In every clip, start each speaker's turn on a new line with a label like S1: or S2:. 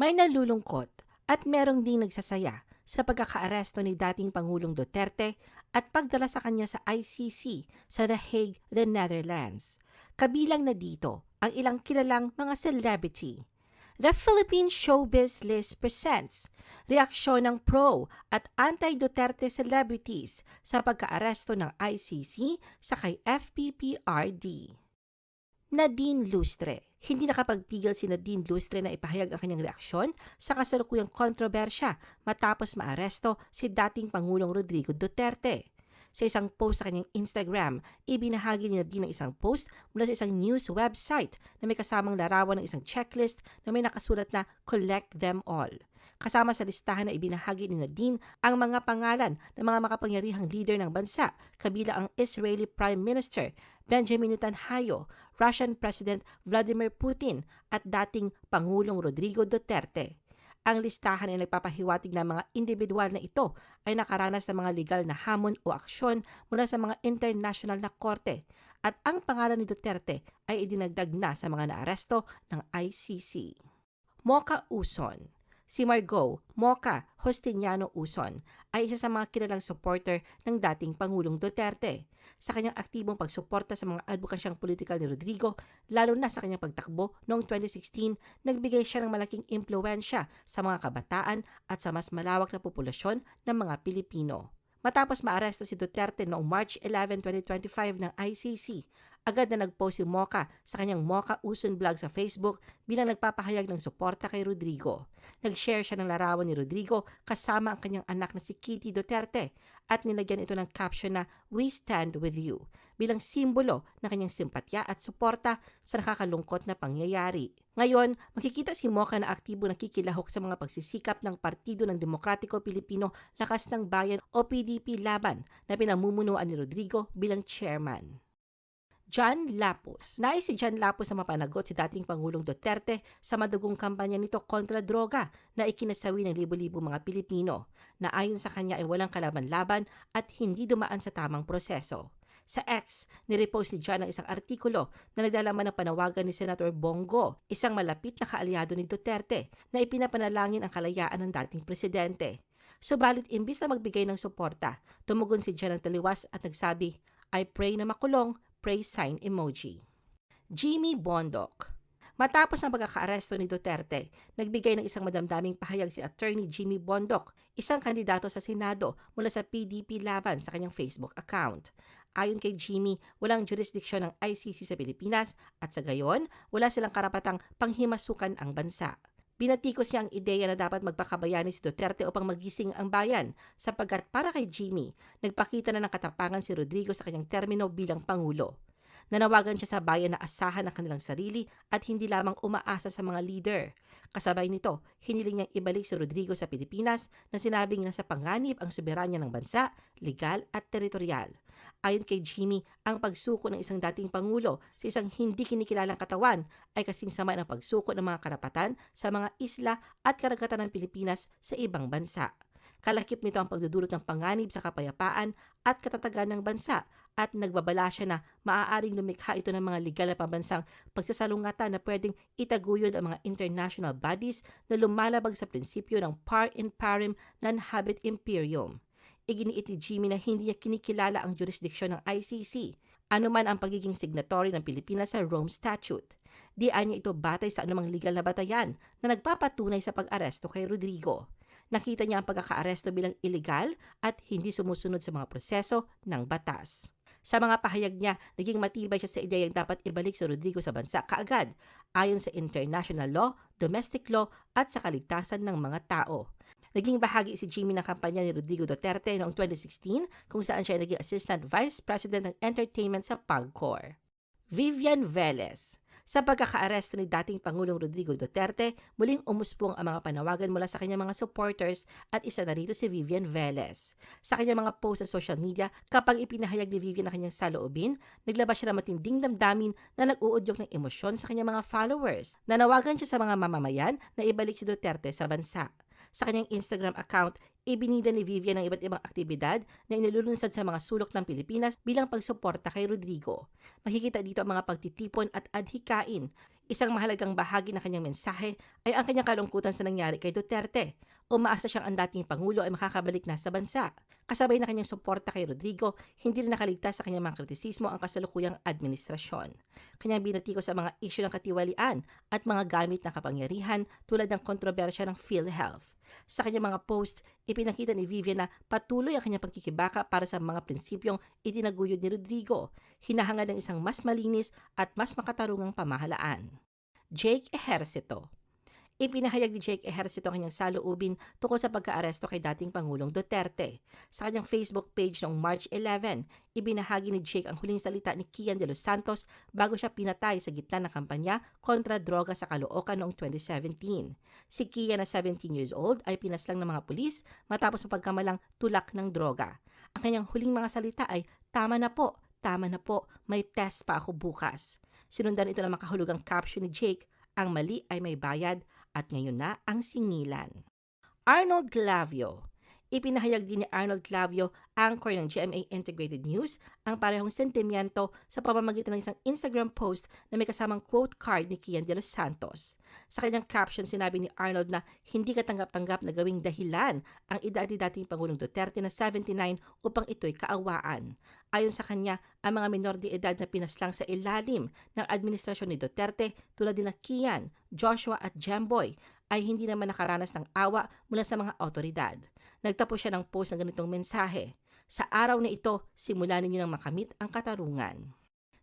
S1: May nalulungkot at merong ding nagsasaya sa pagkakaaresto ni dating Pangulong Duterte at pagdala sa kanya sa ICC sa The Hague, the Netherlands. Kabilang na dito ang ilang kilalang mga celebrity. The Philippine Showbiz List presents reaksyon ng pro at anti-Duterte celebrities sa pagkaaresto ng ICC sa kay FPPRD. Nadine Lustre. Hindi nakapagpigil si Nadine Lustre na ipahayag ang kanyang reaksyon sa kasalukuyang kontrobersya matapos maaresto si dating Pangulong Rodrigo Duterte. Sa isang post sa kanyang Instagram, ibinahagi ni Nadine ang isang post mula sa isang news website na may kasamang larawan ng isang checklist na may nakasulat na Collect Them All. Kasama sa listahan na ibinahagi ni Nadine ang mga pangalan ng mga makapangyarihang leader ng bansa, kabila ang Israeli Prime Minister Benjamin Netanyahu, Russian President Vladimir Putin at dating Pangulong Rodrigo Duterte. Ang listahan ay nagpapahiwatig na mga individual na ito ay nakaranas ng mga legal na hamon o aksyon mula sa mga international na korte at ang pangalan ni Duterte ay idinagdag na sa mga naaresto ng ICC. Mocha Uson Si Margot Mocha Justiniano Uson ay isa sa mga kilalang supporter ng dating Pangulong Duterte. Sa kanyang aktibong pagsuporta sa mga advokasyang politikal ni Rodrigo, lalo na sa kanyang pagtakbo noong 2016, nagbigay siya ng malaking impluensya sa mga kabataan at sa mas malawak na populasyon ng mga Pilipino. Matapos maaresto si Duterte noong March 11, 2025 ng ICC, agad na nagpost si Mocha sa kanyang Mocha Uson blog sa Facebook bilang nagpapahayag ng suporta kay Rodrigo. Nag-share siya ng larawan ni Rodrigo kasama ang kanyang anak na si Kitty Duterte at nilagyan ito ng caption na We Stand With You bilang simbolo ng kanyang simpatya at suporta sa nakakalungkot na pangyayari. Ngayon, makikita si Mocha na aktibo nakikilahok sa mga pagsisikap ng Partido ng Demokratiko Pilipino Lakas ng Bayan o PDP Laban na pinamumunuan ni Rodrigo bilang chairman. John Lapus. Nais si John Lapus na mapanagot si dating Pangulong Duterte sa madugong kampanya nito kontra droga na ikinasawi ng libo-libo mga Pilipino na ayon sa kanya ay walang kalaban-laban at hindi dumaan sa tamang proseso. Sa X, nirepost ni John ang isang artikulo na naglalaman ng panawagan ni Senator Bongo, isang malapit na kaalyado ni Duterte, na ipinapanalangin ang kalayaan ng dating presidente. Subalit imbis na magbigay ng suporta, tumugon si John ng taliwas at nagsabi, I pray na makulong praise sign emoji. Jimmy Bondok Matapos ang pagkakaaresto ni Duterte, nagbigay ng isang madamdaming pahayag si Attorney Jimmy Bondok, isang kandidato sa Senado mula sa PDP laban sa kanyang Facebook account. Ayon kay Jimmy, walang jurisdiksyon ng ICC sa Pilipinas at sa gayon, wala silang karapatang panghimasukan ang bansa. Binatikos niya ang ideya na dapat magpakabayani si Duterte upang magising ang bayan sapagkat para kay Jimmy, nagpakita na ng katapangan si Rodrigo sa kanyang termino bilang Pangulo. Nanawagan siya sa bayan na asahan ang kanilang sarili at hindi lamang umaasa sa mga leader. Kasabay nito, hiniling niyang ibalik si Rodrigo sa Pilipinas na sinabing nasa panganib ang soberanya ng bansa, legal at teritorial. Ayon kay Jimmy, ang pagsuko ng isang dating pangulo sa isang hindi kinikilalang katawan ay kasing sama ng pagsuko ng mga karapatan sa mga isla at karagatan ng Pilipinas sa ibang bansa. Kalakip nito ang pagdudulot ng panganib sa kapayapaan at katatagan ng bansa at nagbabala siya na maaaring lumikha ito ng mga legal na pambansang pagsasalungatan na pwedeng itaguyod ang mga international bodies na lumalabag sa prinsipyo ng par in parim non habet imperium. Iginiit ni Jimmy na hindi niya kinikilala ang jurisdiksyon ng ICC, anuman ang pagiging signatory ng Pilipinas sa Rome Statute. Dian niya ito batay sa anumang legal na batayan na nagpapatunay sa pag-aresto kay Rodrigo. Nakita niya ang pagkakaaresto bilang illegal at hindi sumusunod sa mga proseso ng batas. Sa mga pahayag niya, naging matibay siya sa ideyang dapat ibalik si Rodrigo sa bansa kaagad ayon sa international law, domestic law at sa kaligtasan ng mga tao. Naging bahagi si Jimmy ng kampanya ni Rodrigo Duterte noong 2016 kung saan siya naging Assistant Vice President ng Entertainment sa PAGCOR. Vivian Velez sa pagkakaaresto ni dating Pangulong Rodrigo Duterte, muling umuspong ang mga panawagan mula sa kanyang mga supporters at isa na rito si Vivian Velez. Sa kanyang mga post sa social media, kapag ipinahayag ni Vivian ang kanyang saloobin, naglabas siya ng matinding damdamin na nag-uudyok ng emosyon sa kanyang mga followers. Nanawagan siya sa mga mamamayan na ibalik si Duterte sa bansa. Sa kanyang Instagram account, ibinida ni Vivian ang iba't ibang aktibidad na inilulunsad sa mga sulok ng Pilipinas bilang pagsuporta kay Rodrigo. Makikita dito ang mga pagtitipon at adhikain, Isang mahalagang bahagi ng kanyang mensahe ay ang kanyang kalungkutan sa nangyari kay Duterte. Umaasa siyang ang dating Pangulo ay makakabalik na sa bansa. Kasabay na kanyang suporta kay Rodrigo, hindi rin nakaligtas sa kanyang mga kritisismo ang kasalukuyang administrasyon. Kanyang binatiko sa mga isyu ng katiwalian at mga gamit ng kapangyarihan tulad ng kontrobersya ng PhilHealth. Sa kanyang mga post, ipinakita ni Vivian na patuloy ang kanyang pagkikibaka para sa mga prinsipyong itinaguyod ni Rodrigo, hinahangad ng isang mas malinis at mas makatarungang pamahalaan. Jake Ejercito Ipinahayag ni Jake Ejercito ang kanyang saloobin tungkol sa pagkaaresto kay dating Pangulong Duterte. Sa kanyang Facebook page noong March 11, ibinahagi ni Jake ang huling salita ni Kian de los Santos bago siya pinatay sa gitna ng kampanya kontra droga sa Caloocan noong 2017. Si Kian na 17 years old ay pinaslang ng mga pulis matapos mapagkamalang tulak ng droga. Ang kanyang huling mga salita ay, Tama na po, tama na po, may test pa ako bukas. Sinundan ito ng makahulugang caption ni Jake, ang mali ay may bayad at ngayon na ang singilan. Arnold Glavio Ipinahayag din ni Arnold Clavio, anchor ng GMA Integrated News, ang parehong sentimiento sa pamamagitan ng isang Instagram post na may kasamang quote card ni Kian de los Santos. Sa kanyang caption, sinabi ni Arnold na hindi katanggap-tanggap na gawing dahilan ang edad ni dating Pangulong Duterte na 79 upang ito'y kaawaan. Ayon sa kanya, ang mga minor de edad na pinaslang sa ilalim ng administrasyon ni Duterte tulad ni Kian, Joshua at Jamboy ay hindi naman nakaranas ng awa mula sa mga otoridad. Nagtapos siya ng post ng ganitong mensahe. Sa araw na ito, simulan ninyo ng makamit ang katarungan.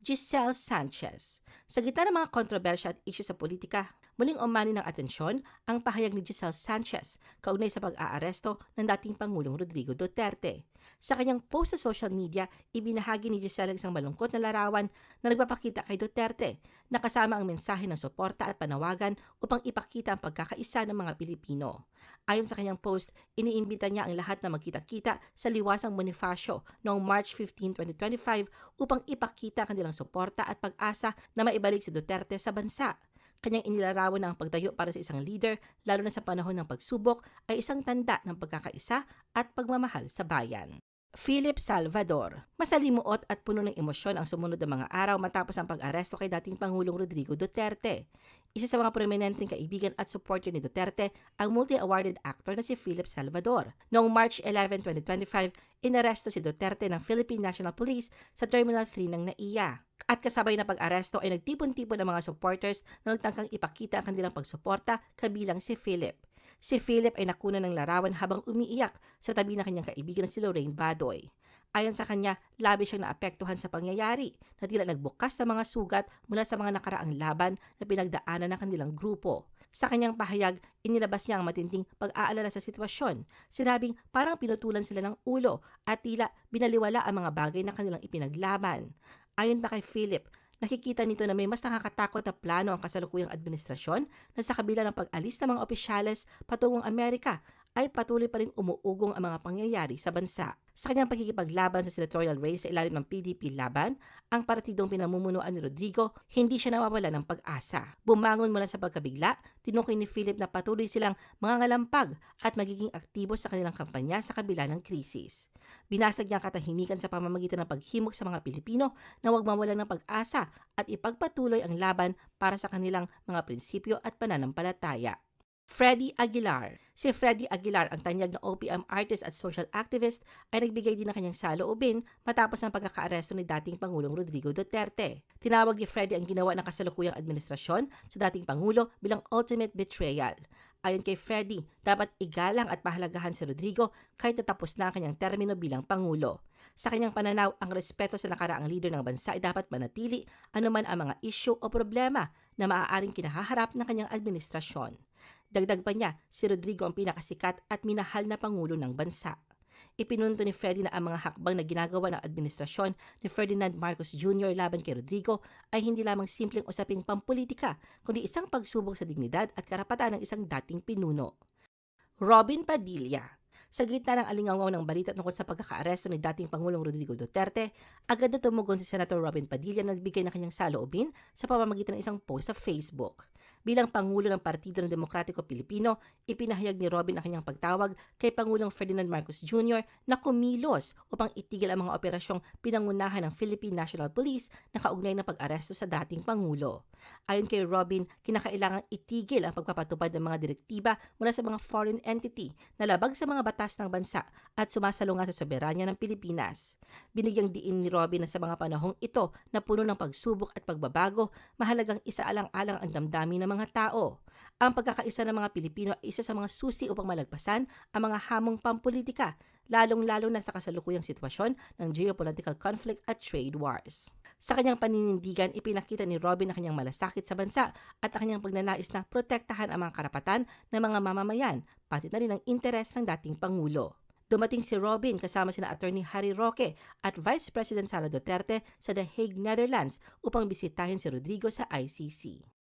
S1: Giselle Sanchez. Sa gitna ng mga kontrobersya at isyu sa politika, muling umani ng atensyon ang pahayag ni Giselle Sanchez kaugnay sa pag-aaresto ng dating Pangulong Rodrigo Duterte. Sa kanyang post sa social media, ibinahagi ni Giselle isang malungkot na larawan na nagpapakita kay Duterte na kasama ang mensahe ng suporta at panawagan upang ipakita ang pagkakaisa ng mga Pilipino. Ayon sa kanyang post, iniimbita niya ang lahat na magkita-kita sa liwasang Bonifacio noong March 15, 2025 upang ipakita ang kanilang suporta at pag-asa na maibalik si Duterte sa bansa. Kanyang inilarawan na ang pagtayo para sa isang leader, lalo na sa panahon ng pagsubok, ay isang tanda ng pagkakaisa at pagmamahal sa bayan. Philip Salvador. Masalimuot at puno ng emosyon ang sumunod ng mga araw matapos ang pag-aresto kay dating Pangulong Rodrigo Duterte. Isa sa mga prominenteng kaibigan at supporter ni Duterte ang multi-awarded actor na si Philip Salvador. Noong March 11, 2025, inaresto si Duterte ng Philippine National Police sa Terminal 3 ng NAIA. At kasabay na pag-aresto ay nagtipon-tipon ng mga supporters na nagtangkang ipakita ang kanilang pagsuporta kabilang si Philip. Si Philip ay nakuna ng larawan habang umiiyak sa tabi ng kanyang kaibigan na si Lorraine Badoy. Ayon sa kanya, labi siyang naapektuhan sa pangyayari na tila nagbukas ng mga sugat mula sa mga nakaraang laban na pinagdaanan ng kanilang grupo. Sa kanyang pahayag, inilabas niya ang matinding pag-aalala sa sitwasyon. Sinabing parang pinutulan sila ng ulo at tila binaliwala ang mga bagay na kanilang ipinaglaban. Ayon pa kay Philip, Nakikita nito na may mas nakakatakot na plano ang kasalukuyang administrasyon na sa kabila ng pag-alis ng mga opisyales patungong Amerika ay patuloy pa rin umuugong ang mga pangyayari sa bansa. Sa kanyang pagkikipaglaban sa senatorial race sa ilalim ng PDP laban, ang partidong pinamumunuan ni Rodrigo, hindi siya nawawala ng pag-asa. Bumangon mula sa pagkabigla, tinukoy ni Philip na patuloy silang mga ngalampag at magiging aktibo sa kanilang kampanya sa kabila ng krisis. Binasag niya ang katahimikan sa pamamagitan ng paghimok sa mga Pilipino na huwag mawalan ng pag-asa at ipagpatuloy ang laban para sa kanilang mga prinsipyo at pananampalataya. Freddy Aguilar. Si Freddy Aguilar, ang tanyag na OPM artist at social activist, ay nagbigay din ng kanyang saloobin matapos ang pagkakaaresto ni dating Pangulong Rodrigo Duterte. Tinawag ni Freddy ang ginawa ng kasalukuyang administrasyon sa dating Pangulo bilang ultimate betrayal. Ayon kay Freddy, dapat igalang at pahalagahan si Rodrigo kahit natapos na ang kanyang termino bilang Pangulo. Sa kanyang pananaw, ang respeto sa nakaraang leader ng bansa ay dapat manatili anuman ang mga issue o problema na maaaring kinahaharap ng kanyang administrasyon. Dagdag pa niya, si Rodrigo ang pinakasikat at minahal na pangulo ng bansa. Ipinunto ni Freddy na ang mga hakbang na ginagawa ng administrasyon ni Ferdinand Marcos Jr. laban kay Rodrigo ay hindi lamang simpleng usaping pampolitika, kundi isang pagsubok sa dignidad at karapatan ng isang dating pinuno. Robin Padilla sa gitna ng alingaw ng balita tungkol sa pagkakaaresto ni dating Pangulong Rodrigo Duterte, agad na tumugon si Senator Robin Padilla na nagbigay ng kanyang saloobin sa pamamagitan ng isang post sa Facebook. Bilang Pangulo ng Partido ng Demokratiko Pilipino, ipinahayag ni Robin ang kanyang pagtawag kay Pangulong Ferdinand Marcos Jr. na kumilos upang itigil ang mga operasyong pinangunahan ng Philippine National Police na kaugnay ng pag-aresto sa dating Pangulo. Ayon kay Robin, kinakailangang itigil ang pagpapatupad ng mga direktiba mula sa mga foreign entity na labag sa mga batas ng bansa at sumasalunga sa soberanya ng Pilipinas. Binigyang diin ni Robin na sa mga panahong ito na puno ng pagsubok at pagbabago, mahalagang isaalang-alang ang damdamin mga tao. Ang pagkakaisa ng mga Pilipino ay isa sa mga susi upang malagpasan ang mga hamong pampolitika, lalong-lalo na sa kasalukuyang sitwasyon ng geopolitical conflict at trade wars. Sa kanyang paninindigan, ipinakita ni Robin ang kanyang malasakit sa bansa at ang kanyang pagnanais na protektahan ang mga karapatan ng mga mamamayan, pati na rin ang interes ng dating Pangulo. Dumating si Robin kasama sina Attorney Harry Roque at Vice President Sara Duterte sa The Hague, Netherlands upang bisitahin si Rodrigo sa ICC.